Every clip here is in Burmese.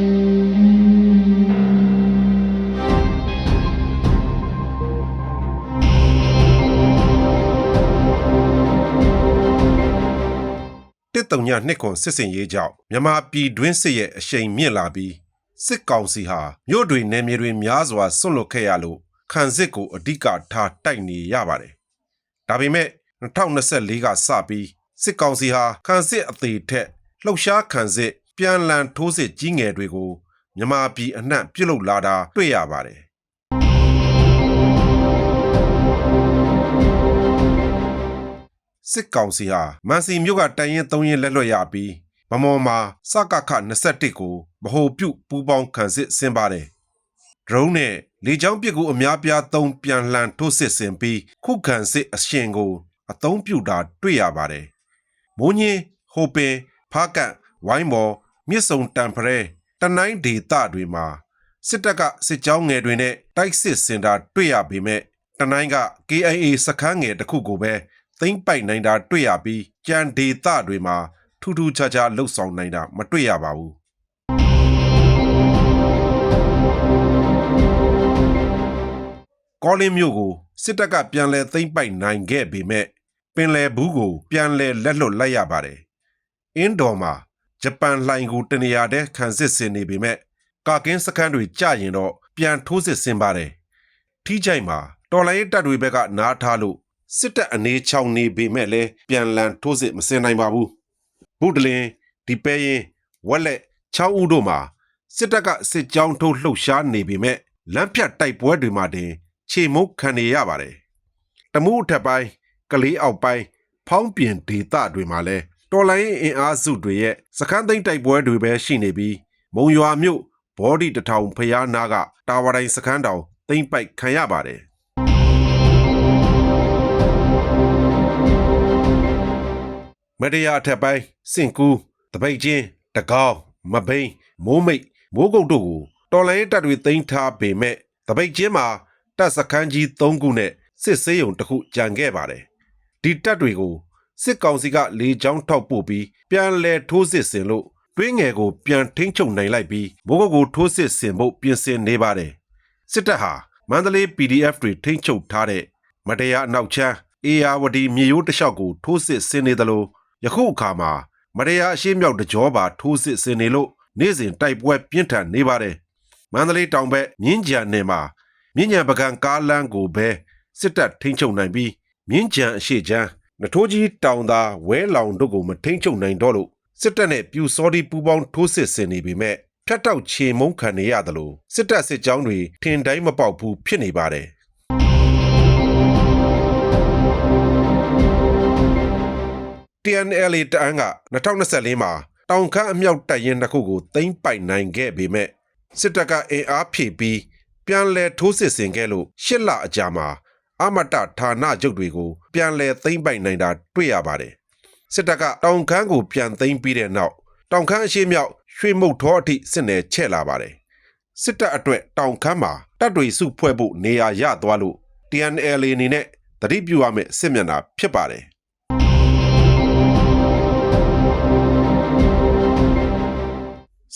တစ်တုံညနှစ်ခွန်စစ်စင်ရေးကြောင့်မြန်မာပြည်တွင်းစစ်ရဲ့အရှိန်မြင့်လာပြီးစစ်ကောင်စီဟာမြို့တွေနယ်မြေတွေများစွာဆွန့်လွတ်ခဲ့ရလို့ခံစစ်ကိုအဓိကထားတိုက်နေရပါတယ်။ဒါပေမဲ့2024ကစပြီးစစ်ကောင်စီဟာခံစစ်အသေးထက်လှုပ်ရှားခံစစ် ပြန်လည်ထိုးစစ်ကြီးငယ်တွေကိုမြန်မာပြည်အနှံ့ပြုတ်လုလာတာတွေ့ရပါတယ်။စစ်ကောင်စီဟာမန်စီမြို့ကတိုင်ရင်၃ရင်လက်လွတ်ရပြီးဗမော်မှာစကခ21ကိုဗဟိုပြုပူးပေါင်းခံစစ်ဆင်းပါတယ်။ drone နဲ့လေကြောင်းပစ်ကူအများပြားသုံးပြန်လှန်ထိုးစစ်ဆင်ပြီးခုခံစစ်အရှင်ကိုအသုံးပြုတာတွေ့ရပါတယ်။မိုးညင်းဟိုပင်ဖားကန့်ဝိုင်းမော် မြစ်စုံတံဖရဲတနိုင်းဒေသတွေမှာစစ်တပ်ကစစ်ကြောင်းငယ်တွေနဲ့တိုက်စစ်စင်တာတွေ့ရပေမဲ့တနိုင်းက KIA စခန်းငယ်တစ်ခုကိုပဲသိမ့်ပိုက်နိုင်တာတွေ့ရပြီးကြံဒေသတွေမှာထူးထူးခြားခြားလှုပ်ဆောင်နိုင်တာမတွေ့ရပါဘူးကောလင်းမြို့ကိုစစ်တပ်ကပြန်လည်သိမ့်ပိုက်နိုင်ခဲ့ပေမဲ့ပင်လယ်ဘူးကိုပြန်လည်လက်လွတ်လိုက်ရပါတယ်အင်းတော်မှာ ဂျပန်လှိုင်ကိုတနေရာတည်းခံစစ်ဆင်နေပေမဲ့ကာကင်းစခန်းတွေကြရင်တော့ပြန်ထိုးစစ်ဆင်ပါတယ်ထီးချိုင်မှာတော်လိုင်းတပ်တွေဘက်ကနားထားလို့စစ်တပ်အနေချောင်နေပေမဲ့လည်းပြန်လန်ထိုးစစ်မဆင်နိုင်ပါဘူးဘုဒ္ဓလင်ဒီပဲရင်ဝက်လက်ချောင်းဦးတို့မှာစစ်တပ်ကစစ်ကြောင်းထိုးလှုပ်ရှားနေပေမဲ့လမ်းဖြတ်တိုက်ပွဲတွေမှာတင်ခြေမုတ်ခံနေရပါတယ်တမှုအထက်ပိုင်းကလေးအောက်ပိုင်းဖောင်းပြင်ဒေသတွေမှာလည်း တော်လိုင်းအင်အားစုတွေရဲ့စခန်းသိမ်းတိုက်ပွဲတွေပဲရှိနေပြီးမုံရွာမြို့ဘောဒီတထောင်ဖျားနာကတာဝတိုင်းစခန်းတောင်သိမ်းပိုက်ခံရပါတယ်မရယာအထက်ပိုင်းစင်ကူးတပိတ်ချင်းတကောင်းမဘိန်းမိုးမိတ်မိုးကုတ်တို့ကိုတော်လိုင်းတပ်တွေသိမ်းထားပေမဲ့တပိတ်ချင်းမှာတပ်စခန်းကြီး၃ခုနဲ့စစ်ဆေးရုံတစ်ခုကြံခဲ့ပါတယ်ဒီတပ်တွေကို စစ်ကောင်စီကလေကြောင်းထောက်ပို့ပြီးပြန်လဲထိုးစစ်ဆင်လို့တွင်းငယ်ကိုပြန်ထိန်းချုပ်နိုင်လိုက်ပြီးမိုးကုတ်ကိုထိုးစစ်ဆင်ဖို့ပြင်ဆင်နေပါတယ်စစ်တပ်ဟာမန္တလေး PDF တွေထိန်းချုပ်ထားတဲ့မတရားအနောက်ချမ်းအေယာဝတီမြေရိုးတစ်လျှောက်ကိုထိုးစစ်ဆင်နေသလိုယခုအခါမှာမတရားအရှိမြောက်တကြောပါထိုးစစ်ဆင်နေလို့နေ့စဉ်တိုက်ပွဲပြင်းထန်နေပါတယ်မန္တလေးတောင်ဘက်မြင်းကြံနယ်မှာမြင်းကြံပကံကားလမ်းကိုပဲစစ်တပ်ထိန်းချုပ်နိုင်ပြီးမြင်းကြံအရှိချမ်း နထိုးကြီးတောင်သာဝဲလောင်တို့ကိုမထိန်းချုပ်နိုင်တော့လို့စစ်တပ်နဲ့ပြူစောဒီပူပေါင်းထိုးစစ်ဆင်နေပေမဲ့ဖြတ်တောက်ချေမုန်းခံနေရတယ်လို့စစ်တပ်စစ်ကြောင်းတွေထင်တိုင်းမပေါက်ဘူးဖြစ်နေပါတယ် TNLA တအန်းက2024မှာတောင်ခမ်းအမြောက်တပ်ရင်းတစ်ခုကိုသိမ်းပိုက်နိုင်ခဲ့ပေမဲ့စစ်တပ်ကအင်အားဖြည့်ပြီးပြန်လည်ထိုးစစ်ဆင်ခဲ့လို့ရှစ်လအကြာမှာ အမတဌာနချုပ်တွေကိုပြန်လည်သိမ်းပိုက်နိုင်တာတွေ့ရပါတယ်စစ်တပ်ကတောင်ခမ်းကိုပြန်သိမ်းပြီးတဲ့နောက်တောင်ခမ်းအရှိမြောက်ရွှေမုတ်ထောအထိစစ်နယ်ချဲ့လာပါတယ်စစ်တပ်အတွက်တောင်ခမ်းမှာတပ်တွေစုဖွဲ့ဖို့နေရာရသွားလို့ TNLA အနေနဲ့တတိပြုရမယ့်စစ်မျက်နှာဖြစ်ပါတယ်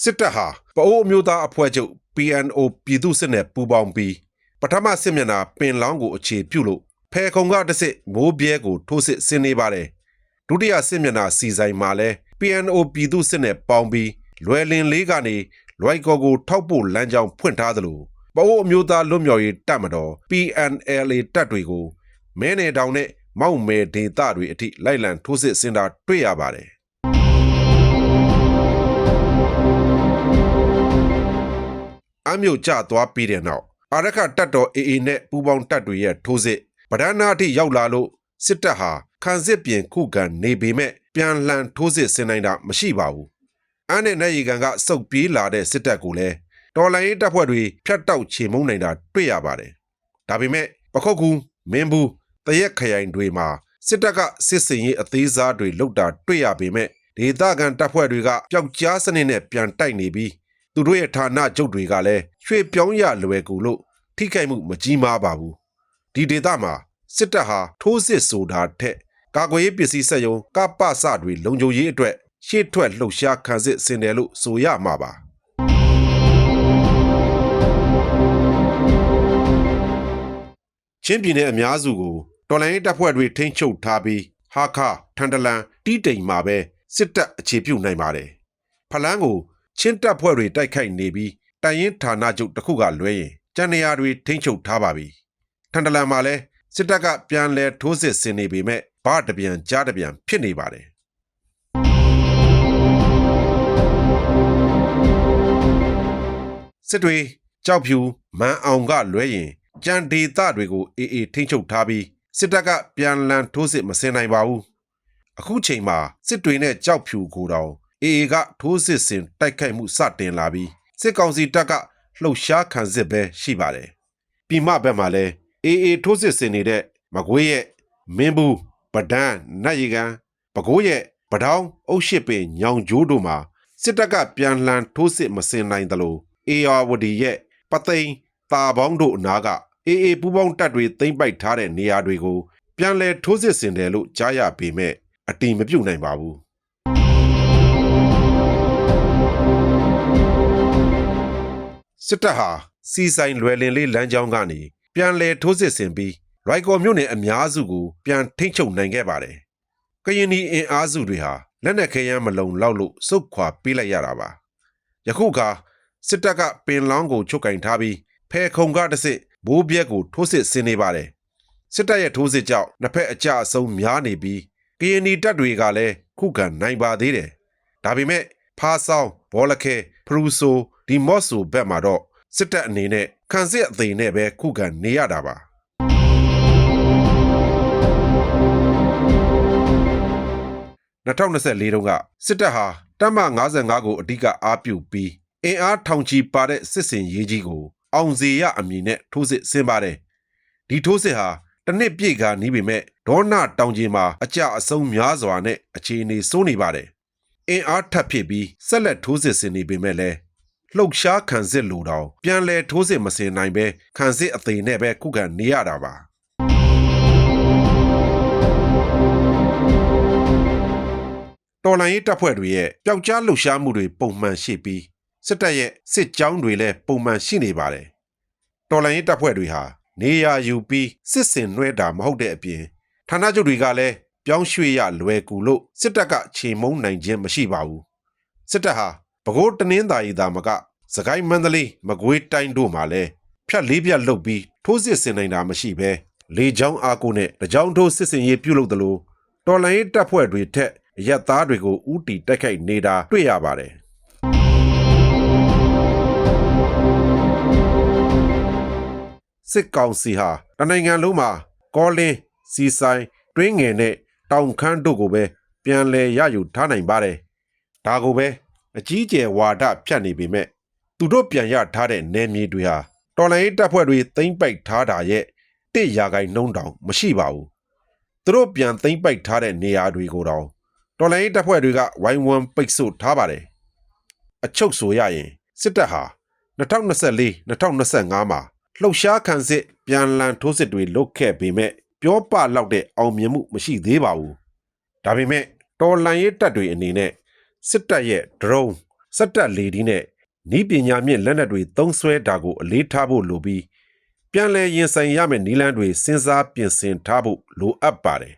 စစ်တပ်ဟာပအိုးအမျိုးသားအဖွဲ့ချုပ် PNO ပြည်သူစစ်နဲ့ပူးပေါင်းပြီး ပထမစစ်မျက်နှာပင်လောင်းကိုအခြေပြုလို့ဖဲခုံကတစ်စစ်မိုးပြဲကိုထိုးစစ်ဆင်နေပါတယ်ဒုတိယစစ်မျက်နှာစီဆိုင်မှာလဲ PNO ပြည်သူစစ်နဲ့ပေါင်းပြီးလွယ်လင်လေးကနေလွိုက်ကော်ကိုထောက်ပို့လမ်းကြောင်းဖွင့်ထားသလိုပအိုးအမျိုးသားလွတ်မြောက်ရေးတပ်မတော် PNLA တပ်တွေကိုမဲနယ်တောင်နဲ့မောက်မဲဒေသတွေအထိလိုက်လံထိုးစစ်ဆင်တာတွေ့ရပါတယ်အမျိုးကျသွားပြီးတဲ့နောက် အာရခတပ်တော် AA နဲ့ပူးပေါင်းတပ်တွေရဲ့ထိုးစစ်ဗဒနာအထိရောက်လာလို့စစ်တပ်ဟာခံစစ်ပြင်ခုခံနေပေမဲ့ပြန်လှန်ထိုးစစ်ဆင်နိုင်တာမရှိပါဘူး။အန်းနဲ့နိုင်ရီကန်ကစုပ်ပြေးလာတဲ့စစ်တပ်ကိုလည်းတော်လိုင်းရေးတပ်ဖွဲ့တွေဖျက်တောက်ချေမှုန်းနိုင်တာတွေ့ရပါတယ်။ဒါပေမဲ့ပခုတ်ကူမင်းဘူးတရက်ခရိုင်တွေမှာစစ်တပ်ကစစ်စင်ရေးအသေးစားတွေလုတ်တာတွေ့ရပေမဲ့ဒေသခံတပ်ဖွဲ့တွေကပျောက်ကြားစနစ်နဲ့ပြန်တိုက်နေပြီး သူတို့ရဲ့ဌာနချုပ်တွေကလည်းရွှေ့ပြောင်းရလွယ်ကူလို့ထိခိုက်မှုမကြီးမားပါဘူးဒီဒေသမှာစစ်တပ်ဟာထိုးစစ်ဆိုတာထက်ကာကွယ်ရေးပစ္စည်းစက်ရုံကပ္ပစတွေလုံခြုံရေးအတွက်ရှေ့ထွက်လှုပ်ရှားခံစစ်ဆင်တယ်လို့ဆိုရမှာပါချင်းပြည်နယ်အများစုကိုတော်လိုင်းတပ်ဖွဲ့တွေထိန်းချုပ်ထားပြီးဟာခထန်တလန်တီးတိမ်မှာပဲစစ်တပ်အခြေပြုနိုင်ပါတယ်ဖလန်းကို ချင်းတပ်ဖွဲ့တွေတိုက်ခိုက်နေပြီးတိုင်ရင်ဌာနချုပ်တစ်ခုကလွဲရင်ကျန်နေရာတွေထိန်းချုပ်ထားပါပြီထန်တလန်မှာလည်းစစ်တပ်ကပြန်လဲထိုးစစ်ဆင်နေပေမဲ့ဘာတပြန်ကြားတပြန်ဖြစ်နေပါတယ်စစ်တွေကြောက်ဖြူမန်အောင်ကလွဲရင်ကြံဒေသတွေကိုအေးအေးထိမ့်ချုပ်ထားပြီးစစ်တပ်ကပြန်လန်ထိုးစစ်မစင်နိုင်ပါဘူးအခုချိန်မှာစစ်တွေနဲ့ကြောက်ဖြူကိုတောင် အေးအေးကထိုးစစ်ဆင်တိုက်ခိုက်မှုစတင်လာပြီးစစ်ကောင်စီတပ်ကလှုပ်ရှားခံစစ်ပဲရှိပါတယ်ပြည်မဘက်မှာလည်းအေးအေးထိုးစစ်ဆင်နေတဲ့မကွေးရဲ့မင်းဘူးပဒန်းနတ်ရီကန်ပဲခူးရဲ့ပဒေါင်းအုတ်ရှိပင်ညောင်ကျိုးတို့မှာစစ်တပ်ကပြန်လှန်ထိုးစစ်မစင်နိုင်သလိုအေယာဝတီရဲ့ပသိမ်တာပေါင်းတို့အနာကအေအေပူပေါင်းတပ်တွေသိမ့်ပိုက်ထားတဲ့နေရာတွေကိုပြန်လဲထိုးစစ်ဆင်တယ်လို့ကြားရပေမဲ့အတိမပြုတ်နိုင်ပါဘူး စစ်တပ်ဟာစီဆိုင်လွယ်လင်လေးလမ်းကြောင်းကနေပြန်လဲထိုးစစ်ဆင်ပြီးရိုက်ကော်မြို့နယ်အများစုကိုပြန်ထိမ့်ချုပ်နိုင်ခဲ့ပါတယ်ကရင်နီအင်အားစုတွေဟာလက်နက်ခဲယမ်းမလုံလောက်လို့စုတ်ခွာပေးလိုက်ရတာပါယခုခါစစ်တပ်ကပင်လောင်းကိုချုပ်ကင်ထားပြီးဖဲခုံကတစ်စစ်ဘိုးပြက်ကိုထိုးစစ်ဆင်နေပါတယ်စစ်တပ်ရဲ့ထိုးစစ်ကြောင့်နှစ်ဖက်အကြအဆုံးများနေပြီးကရင်နီတပ်တွေကလည်းခုခံနိုင်ပါသေးတယ်ဒါပေမဲ့ဖားဆောင်ဘောလခဲဖရူဆို ဒီမော့ဆိုဘက်မှာတော့စစ်တပ်အနေနဲ့ခံစစ်အသိနဲ့ပဲခုခံနေရတာပါ2024တုန်းကစစ်တပ်ဟာတပ်မ55ကိုအဓိကအားပြုပြီးအင်အားထောင်ချီပါတဲ့စစ်စင်ရေးကြီးကို အောင်စီရအမည်နဲ့ထိုးစစ်ဆင်ပါတယ်ဒီထိုးစစ်ဟာတစ်နှစ်ပြည့်ကနီးပေမဲ့ဒေါနတောင်ကြီးမှာအကြအဆုံးများစွာနဲ့အခြေအနေဆိုးနေပါတယ်အင်အားထပ်ဖြစ်ပြီးဆက်လက်ထိုးစစ်ဆင်နေပေမဲ့လည်း လှုပ်ရှားခံစစ်လိုတောင်ပြန်လဲထိုးစစ်မစင်နိုင်ပဲခံစစ်အသေးနဲ့ပဲခုခံနေရတာပါတော်လိုင်းရေးတပ်ဖွဲ့တွေရဲ့ပျောက်ကြားလှုပ်ရှားမှုတွေပုံမှန်ရှိပြီးစစ်တပ်ရဲ့စစ်ကြောင်းတွေလည်းပုံမှန်ရှိနေပါတယ်တော်လိုင်းရေးတပ်ဖွဲ့တွေဟာနေရာယူပြီးစစ်စင်နှွဲတာမဟုတ်တဲ့အပြင်ဌာနချုပ်တွေကလည်းပြောင်းရွှေ့ရလွယ်ကူလို့စစ်တပ်ကချိန်မုံနိုင်ခြင်းမရှိပါဘူးစစ်တပ်ဟာ ပဲခူးတနင်္သာရီသာမကစကိုင်းမန္တလေးမကွေးတိုင်းတို့မှာလည်းဖြတ်လေးပြတ်လုတ်ပြီးထိုးစစ်ဆင်နိုင်တာမရှိဘဲလေချောင်းအားကိုနဲ့တကြောင်ထိုးစစ်စင်ရေးပြုတ်လို့တလို့တော်လိုင်းရေးတပ်ဖွဲ့တွေထက်ရက်သားတွေကိုဥတီတိုက်ခိုက်နေတာတွေ့ရပါတယ်စစ်ကောင်စီဟာတနိုင်ငံလုံးမှာကောလင်းစီဆိုင်တွင်းငယ်နဲ့တောင်ခမ်းတို့ကိုပဲပြန်လဲရယူထားနိုင်ပါတယ်ဒါကိုပဲ အကြီးကျယ်ဝါဒဖြတ်နေပေမဲ့သူတို့ပြန်ရထားတဲ့နယ်မြေတွေဟာတော်လိုင်းရေးတပ်ဖွဲ့တွေသိမ့်ပိုက်ထားတာရဲ့တစ်ရာခိုင်နှုန်းတောင်မရှိပါဘူးသူတို့ပြန်သိမ့်ပိုက်ထားတဲ့နေရာတွေကိုတောင်တော်လိုင်းရေးတပ်ဖွဲ့တွေကဝိုင်းဝန်းပိတ်ဆို့ထားပါတယ်အချုပ်ဆိုရရင်စစ်တပ်ဟာ2024-2025မှာလှုပ်ရှားခံစစ်ပြန်လန်ထိုးစစ်တွေလုပ်ခဲ့ပေမဲ့ပြောပလောက်တဲ့အောင်မြင်မှုမရှိသေးပါဘူးဒါပေမဲ့တော်လန်ရေးတပ်တွေအနေနဲ့ စစ်တပ်ရဲ့ drone စက်တပ်လေဒီနဲ့ဤပညာမြင့်လက်နက်တွေသုံးစွဲတာကိုအလေးထားဖို့လိုပြီးပြန်လည်ရင်ဆိုင်ရမယ့်နည်းလမ်းတွေစဉ်းစားပြင်ဆင်ထားဖို့လိုအပ်ပါတယ်